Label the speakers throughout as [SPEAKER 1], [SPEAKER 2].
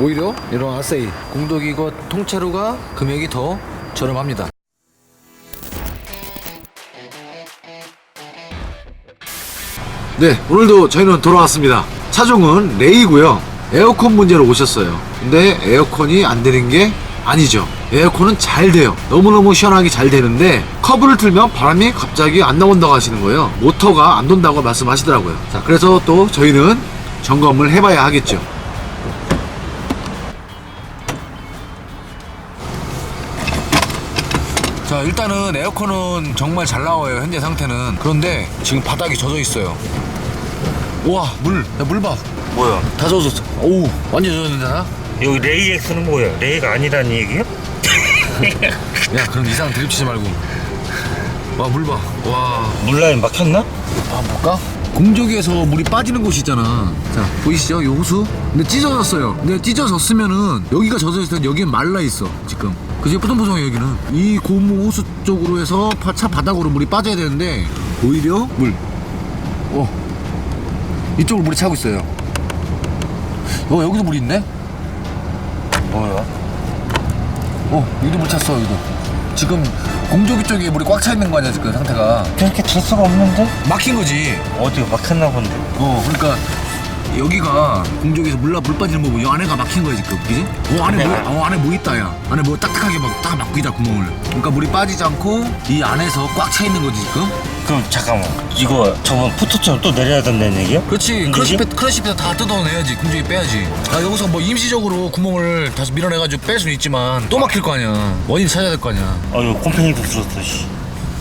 [SPEAKER 1] 오히려 이런 아세이 공도기거 통째로가 금액이 더 저렴합니다.
[SPEAKER 2] 네, 오늘도 저희는 돌아왔습니다. 차종은 레이고요. 에어컨 문제로 오셨어요. 근데 에어컨이 안 되는 게 아니죠. 에어컨은 잘 돼요. 너무너무 시원하게 잘 되는데 커브를 틀면 바람이 갑자기 안 나온다고 하시는 거예요. 모터가 안 돈다고 말씀하시더라고요. 자, 그래서 또 저희는 점검을 해봐야 하겠죠.
[SPEAKER 1] 자 일단은 에어컨은 정말 잘 나와요 현재 상태는 그런데 지금 바닥이 젖어 있어요. 우와 물물 봐.
[SPEAKER 3] 뭐야?
[SPEAKER 1] 다 젖었어. 오우 완전 젖었는데 다?
[SPEAKER 3] 여기 레이 X는 뭐야? 레이가 아니라는 얘기야?
[SPEAKER 1] 야 그럼 이상 드립 치지 말고. 와 물 봐. 와.
[SPEAKER 3] 물라인 막혔나?
[SPEAKER 1] 아 볼까? 공조기에서 물이 빠지는 곳이 있잖아. 자 보이시죠? 이 호수? 근데 찢어졌어요. 근데 찢어졌으면은 여기가 젖어있을 때 여기는 말라 있어 지금. 그지 뽀송뽀송해 여기는. 이 고무 호수 쪽으로 해서 파- 차 바닥으로 물이 빠져야 되는데 오히려 물. 어. 이쪽으로 물이 차고 있어요. 어 여기도 물이 있네.
[SPEAKER 3] 뭐야?
[SPEAKER 1] 어 여기도 물 찼어 여기도. 지금 공조기 쪽에 물이 꽉 차 있는 거 아니야 지금 상태가.
[SPEAKER 3] 저렇게 될 수가 없는데?
[SPEAKER 1] 막힌 거지.
[SPEAKER 3] 어디가 막혔나 본데?
[SPEAKER 1] 어, 그러니까 여기가 공족에서 물, 물 빠지는 부분, 이 안에가 막힌 거야 지금, 그지? 어 안에 뭐, 어 안에 뭐 있다 야. 안에 뭐 딱딱하게 막 딱 막고 있다 구멍을. 그러니까 물이 빠지지 않고 이 안에서 꽉 차 있는 거지 지금.
[SPEAKER 3] 그럼 잠깐만 이거 저번 포토처럼 또 내려야 된다는 얘기야?
[SPEAKER 1] 그렇지.
[SPEAKER 3] 이거지?
[SPEAKER 1] 크러쉬핏 크러쉬핏 다 뜯어내야지 공족이 빼야지. 아 여기서 뭐 임시적으로 구멍을 다시 밀어내가지고 뺄 수는 있지만 또 막힐 거 아니야. 원인 찾아야 될 거 아니야.
[SPEAKER 3] 아유 곰팡이도 들었어 씨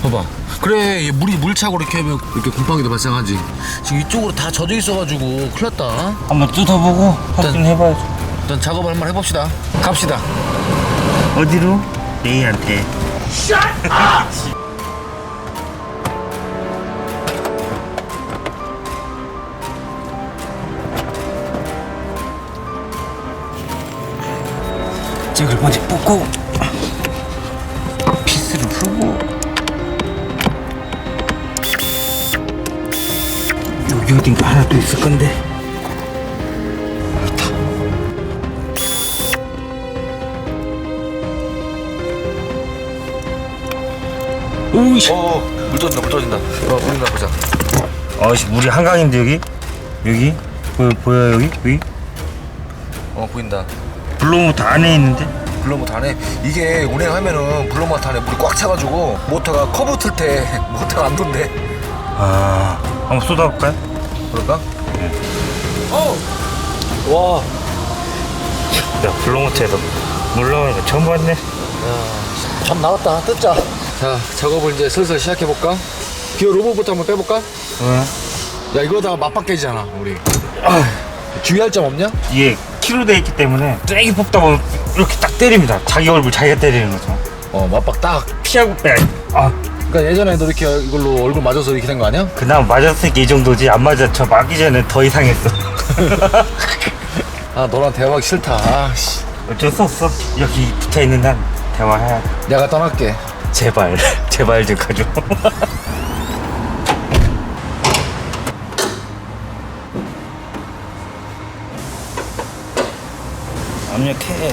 [SPEAKER 1] 봐봐. 그래, 이 물이 물 차고 이렇게 하면 이렇게 곰팡이도 발생하지. 지금 이쪽으로 다 젖어 있어가지고 큰일 났다.
[SPEAKER 3] 한번 뜯어보고 확인해봐야지
[SPEAKER 1] 일단 작업을 한번 해봅시다. 갑시다.
[SPEAKER 3] 어디로? 레이한테 잭을 먼저 뽑고 어딘가 하나 또 있을 건데 오이씨
[SPEAKER 1] 어, 물 떨어진다, 물 떨어진다. 어, 물 있나 보자.
[SPEAKER 3] 아씨 물이 한강인데 여기 여기 보여 보여 여기 여기
[SPEAKER 1] 어, 보인다.
[SPEAKER 3] 블루모터 안에 있는데
[SPEAKER 1] 블로모터 안에 이게 운행하면은 블로모터 안에 물이 꽉 차가지고 모터가 커브 틀 때 모터가 안 돈대.
[SPEAKER 3] 아 한번 쏟아볼까요?
[SPEAKER 1] 그럴까? 어. 와.
[SPEAKER 3] 야 블루모터에서 물 나오는 거 처음 봤네
[SPEAKER 1] 참 나왔다. 뜯자. 자, 작업을 이제 슬슬 시작해 볼까? 기어 로봇부터 한번 빼볼까?
[SPEAKER 3] 응.
[SPEAKER 1] 야, 이거다가 맞박깨지잖아, 우리. 주의할 점 없냐?
[SPEAKER 3] 이게 키로 돼 있기 때문에 쓰레기 뽑다 보면 이렇게 딱 때립니다 자기 얼굴 자기가 때리는 거죠
[SPEAKER 1] 어, 맞박 딱.
[SPEAKER 3] 피하고 빼 아,
[SPEAKER 1] 그러니까 예전에도 이렇게 이걸로 얼굴 맞아서 이렇게 된 거 아니야?
[SPEAKER 3] 그나마 맞았으니까 이 정도지 안 맞아 저 맞기 전에 더 이상했어
[SPEAKER 1] 아, 너랑 대화하기 싫다. 아, 씨.
[SPEAKER 3] 어쩔 수 없어 여기 붙어있는 한 대화해야 돼
[SPEAKER 1] 내가 떠날게.
[SPEAKER 3] 제발 제발 좀 가줘 압력해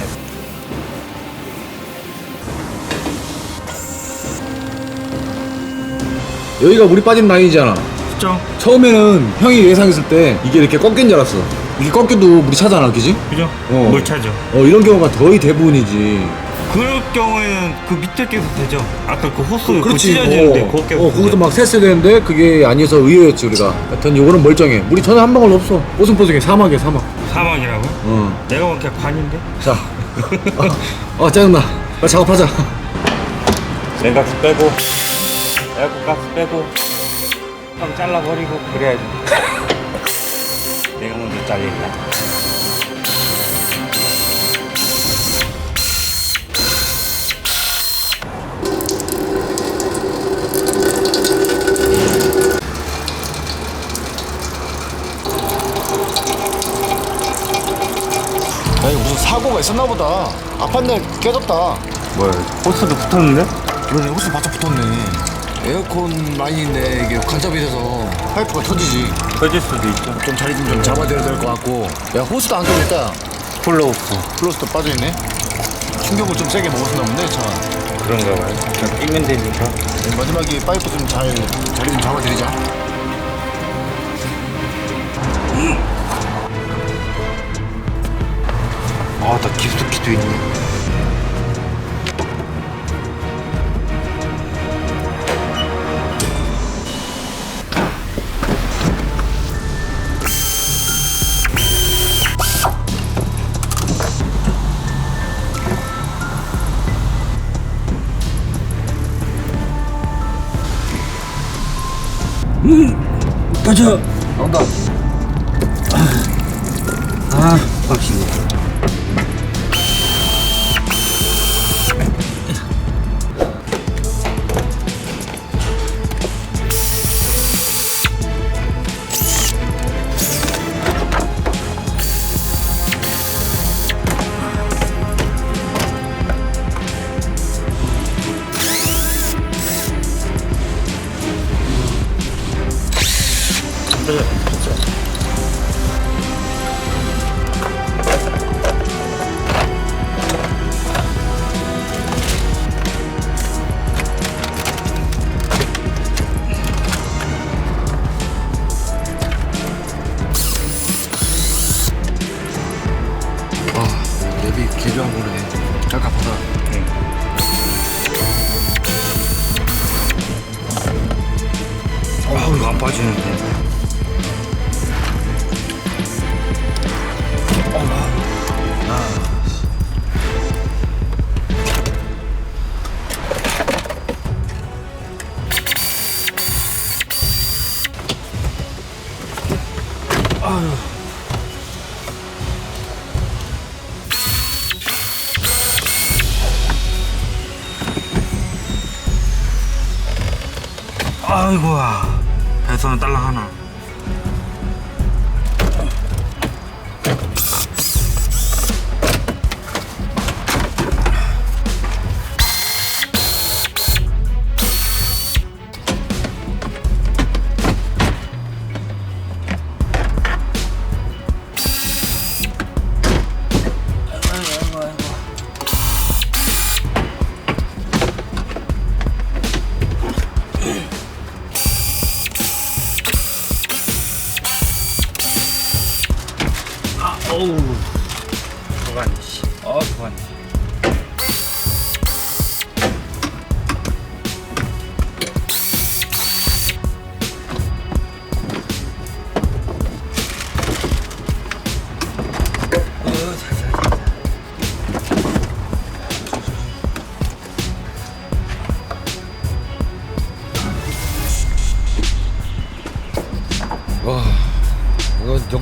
[SPEAKER 2] 여기가 물이 빠진 라인이잖아.
[SPEAKER 3] 그죠?
[SPEAKER 2] 처음에는 형이 예상했을 때 이게 이렇게 꺾인 줄 알았어. 이게 꺾여도 물이 차잖아, 그지?
[SPEAKER 3] 그죠?
[SPEAKER 2] 어.
[SPEAKER 3] 뭘 차죠?
[SPEAKER 2] 어, 이런 경우가 거의 대부분이지.
[SPEAKER 3] 그럴 경우에는 그 밑에 계속 되죠. 아까 그 호수 그
[SPEAKER 2] 그렇지.
[SPEAKER 3] 찢어지는데
[SPEAKER 2] 어,
[SPEAKER 3] 그거 계속
[SPEAKER 2] 어,
[SPEAKER 3] 되죠.
[SPEAKER 2] 막 샜어야 되는데 그게 아니어서 의외였지 우리가. 하여튼 요거는 멀쩡해. 물이 전혀 한 방울 없어. 뽀송뽀송해. 사막이야 사막.
[SPEAKER 3] 사막이라고?
[SPEAKER 2] 어.
[SPEAKER 3] 내가 보기엔 관인데?
[SPEAKER 2] 자. 어, 어 짜증나. 빨리 작업하자.
[SPEAKER 3] 냉각수 빼고 에어컨 가스 빼고 형 잘라버리고 그래야지. 내가 먼저 잘린다.
[SPEAKER 1] 야, 이거 무슨 사고가 있었나 보다. 아팠네, 깨졌다.
[SPEAKER 3] 뭐야? 호스도 붙었는데?
[SPEAKER 1] 그러네, 호스 바짝 붙었네. 에어컨 라인인데 이게 간섭이 돼서 파이프가 터지지.
[SPEAKER 3] 터질 수도 있죠.
[SPEAKER 1] 좀 자리 좀, 좀 잡아줘야 될 것 같고. 야, 호스도 안 깨졌다.
[SPEAKER 3] 플로우프
[SPEAKER 1] 플러스도 빠져있네 충격을 좀 세게 먹었나 본데 차가
[SPEAKER 3] 그런가 봐요. 그냥 끼면 되니까.
[SPEAKER 1] 네, 마지막에 파이프 좀 잘 자리 좀 잡아드리자
[SPEAKER 3] 아, 나 깊숙이도 있네.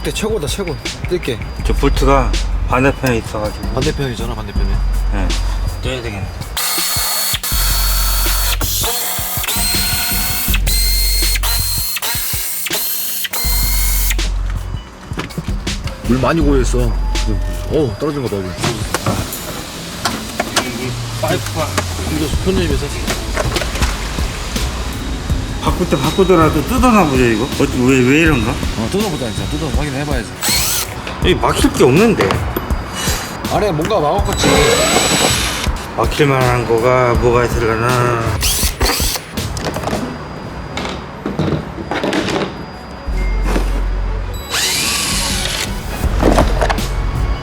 [SPEAKER 1] 역대 최고다 최고. 뜰게.
[SPEAKER 3] 저 볼트가 반대편에 있어가지고.
[SPEAKER 1] 반대편이잖아 반대편에.
[SPEAKER 3] 네. 떼야 되겠네.
[SPEAKER 1] 물 많이 고여있어. 어 떨어진 거봐 여기
[SPEAKER 3] 이 파이프가
[SPEAKER 1] 이거 편의점에서
[SPEAKER 3] 바꿀 때 바꾸더라도 뜯어나 보죠 이거. 어, 왜, 왜 이런가?
[SPEAKER 1] 어 뜯어보자 진짜. 뜯어 확인해봐야지.
[SPEAKER 3] 여기 막힐 게 없는데.
[SPEAKER 1] 안에 뭔가 막았겠지.
[SPEAKER 3] 막힐 만한 거가 뭐가 있을려나?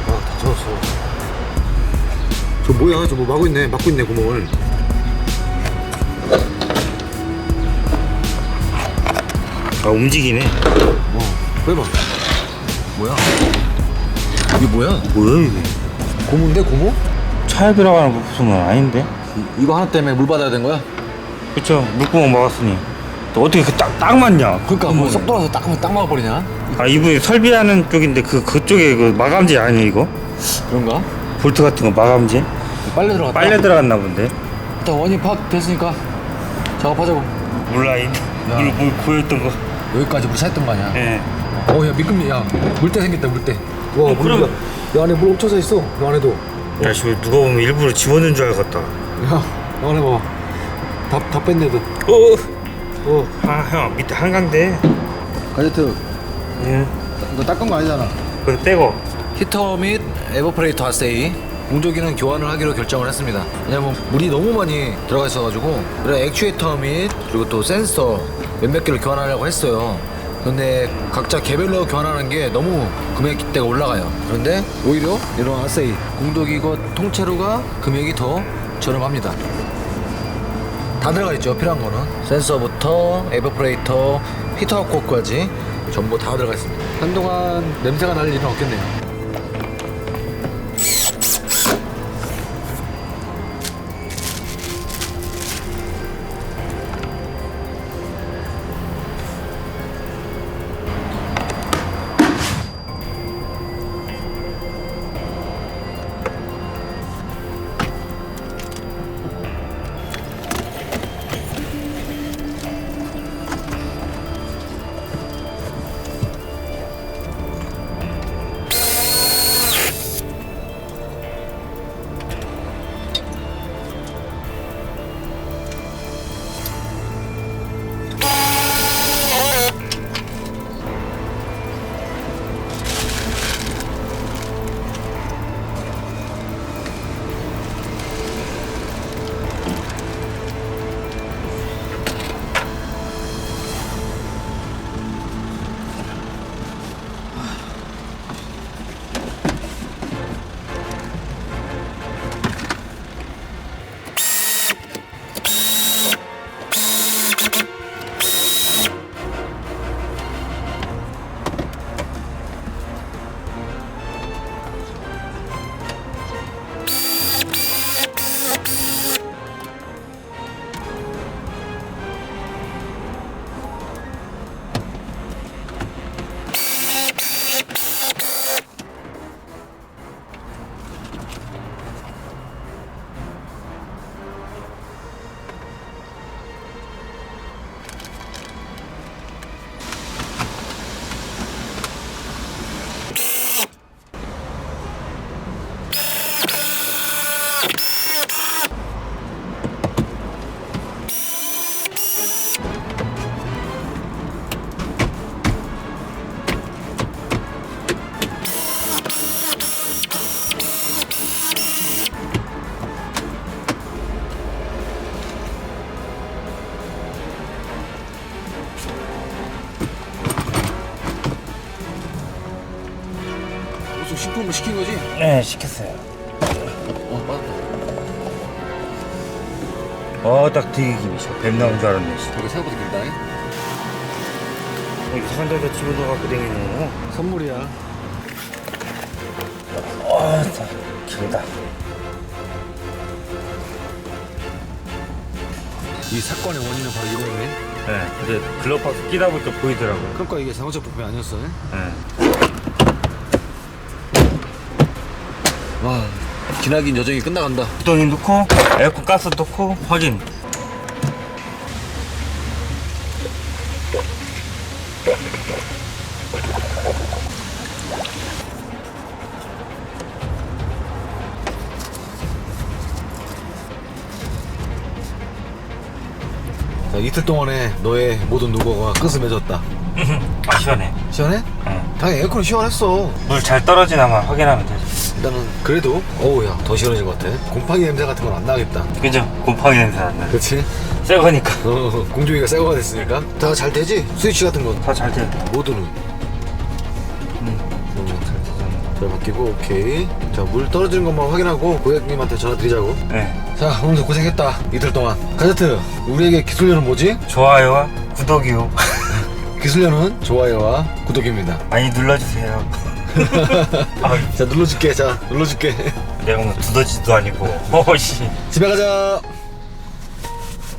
[SPEAKER 1] 아다 젖었어. 저 뭐야? 저뭐 막고 있네. 막고 있네 구멍을
[SPEAKER 3] 아 움직이네.
[SPEAKER 1] 어 해봐. 뭐야? 이게 뭐야?
[SPEAKER 3] 뭐야 이게?
[SPEAKER 1] 고무인데 고무?
[SPEAKER 3] 차에 들어가는 부품은 아닌데?
[SPEAKER 1] 이- 이거 하나 때문에 물 받아야 된 거야?
[SPEAKER 3] 그쵸. 물구멍 막았으니. 또 어떻게 그딱 딱 맞냐?
[SPEAKER 1] 그러니까
[SPEAKER 3] 구멍에.
[SPEAKER 1] 뭐쏙 돌아서 딱, 딱 막아버리냐?
[SPEAKER 3] 아 이분이 설비하는 쪽인데 그 그쪽에 그 마감재 아니야 이거?
[SPEAKER 1] 그런가?
[SPEAKER 3] 볼트 같은 거 마감재
[SPEAKER 1] 빨래 들어갔다.
[SPEAKER 3] 빨려 들어갔나 본데.
[SPEAKER 1] 일단 원인 파악 됐으니까 작업하자고.
[SPEAKER 3] 몰라 이
[SPEAKER 1] 야.
[SPEAKER 3] 이거 뭐 고였던 거
[SPEAKER 1] 여기까지 우리 샜던 거 아니야
[SPEAKER 3] 예.
[SPEAKER 1] 어야 미끈미 야 물때 생겼다 물때 와
[SPEAKER 3] 어, 그럼-
[SPEAKER 1] 야 안에 물 엄청 차 있어 이 안에도
[SPEAKER 3] 야, 씨, 누가 보면 일부러 집어넣은 줄 알겠다.
[SPEAKER 1] 야, 이 안에 봐봐 다, 다 뺐네도
[SPEAKER 3] 어,
[SPEAKER 1] 어
[SPEAKER 3] 아, 형, 밑에 한강대.
[SPEAKER 1] 가제트
[SPEAKER 3] 예.
[SPEAKER 1] 이거 닦은 거 아니잖아
[SPEAKER 3] 그거 떼고.
[SPEAKER 1] 히터 및 에버프레이터 하세이 공조기는 교환을 하기로 결정을 했습니다. 왜냐면 물이 너무 많이 들어가 있어가지고 그래 액추에이터 및 그리고 또 센서 몇몇 개를 교환하려고 했어요. 근데 각자 개별로 교환하는 게 너무 금액대가 올라가요. 그런데 오히려 이런 하세이 공조기고 통째로가 금액이 더 저렴합니다. 다 들어가 있죠 필요한 거는 센서부터 에버프레이터 히터 코까지 전부 다 들어가 있습니다 한동안 냄새가 날 일은 없겠네요 식품을 시킨 거지?
[SPEAKER 3] 네 시켰어요.
[SPEAKER 1] 어 맞다.
[SPEAKER 3] 어딱 되게 김이셔 뱀 나온 줄 알았네 씨.
[SPEAKER 1] 이거 생각보다 길다.
[SPEAKER 3] 이거 산도에다 집어넣어갖고 댕기는
[SPEAKER 1] 선물이야.
[SPEAKER 3] 거 아다 길다.
[SPEAKER 1] 이 사건의 원인은 바로 이거네.
[SPEAKER 3] 네 근데 글러박스 끼다 보니까 보이더라고요.
[SPEAKER 1] 그러니까 이게 자동차 부품이 아니었어
[SPEAKER 3] 네.
[SPEAKER 1] 와 기나긴 여정이 끝나간다.
[SPEAKER 3] 구덩이 넣고 에어컨 가스 넣고 확인.
[SPEAKER 1] 자 이틀 동안에 너의 모든 누거가 끝을 맺었다.
[SPEAKER 3] 아 시원해.
[SPEAKER 1] 시원해?
[SPEAKER 3] 네.
[SPEAKER 1] 당연히 에어컨이 시원했어.
[SPEAKER 3] 물 잘 떨어지나만 확인하면 되죠
[SPEAKER 1] 일단은 그래도 어우 야 더 시원해진 것 같아. 곰팡이 냄새 같은 건 안 나겠다.
[SPEAKER 3] 그죠? 곰팡이 냄새 안 나요.
[SPEAKER 1] 그치?
[SPEAKER 3] 새 거니까.
[SPEAKER 1] 어 공중이가 새 거가 됐으니까. 다 잘 되지? 스위치 같은 건?
[SPEAKER 3] 다 잘 돼요
[SPEAKER 1] 모두는?
[SPEAKER 3] 음,
[SPEAKER 1] 잘 바뀌고 오케이. 자 물 떨어지는 것만 확인하고 고객님한테 전화 드리자고.
[SPEAKER 3] 네.
[SPEAKER 1] 자 오늘도 고생했다 이틀 동안. 가제트 우리에게 기술료는 뭐지?
[SPEAKER 3] 좋아요와 구독이요.
[SPEAKER 1] 기술료는 좋아요와 구독입니다.
[SPEAKER 3] 많이 눌러주세요. 아,
[SPEAKER 1] 자 눌러줄게. 자 눌러줄게.
[SPEAKER 3] 내가 뭐 두더지도 아니고. 어씨.
[SPEAKER 1] 집에 가자